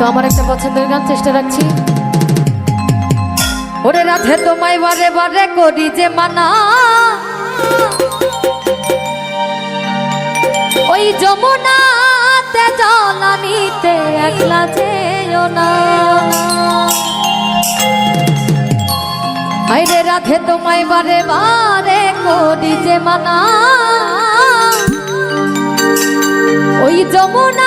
তো আমার একটা পছন্দের গান চেষ্টা রাখছি। ওরে রাধে তোমায় বারে বারে করি যে মানা। ওই যমুনাতে জলানিতে একলা যেও না। আইরে রাধে তোমায় বারে বারে করি যে মানা। ওই যমুনা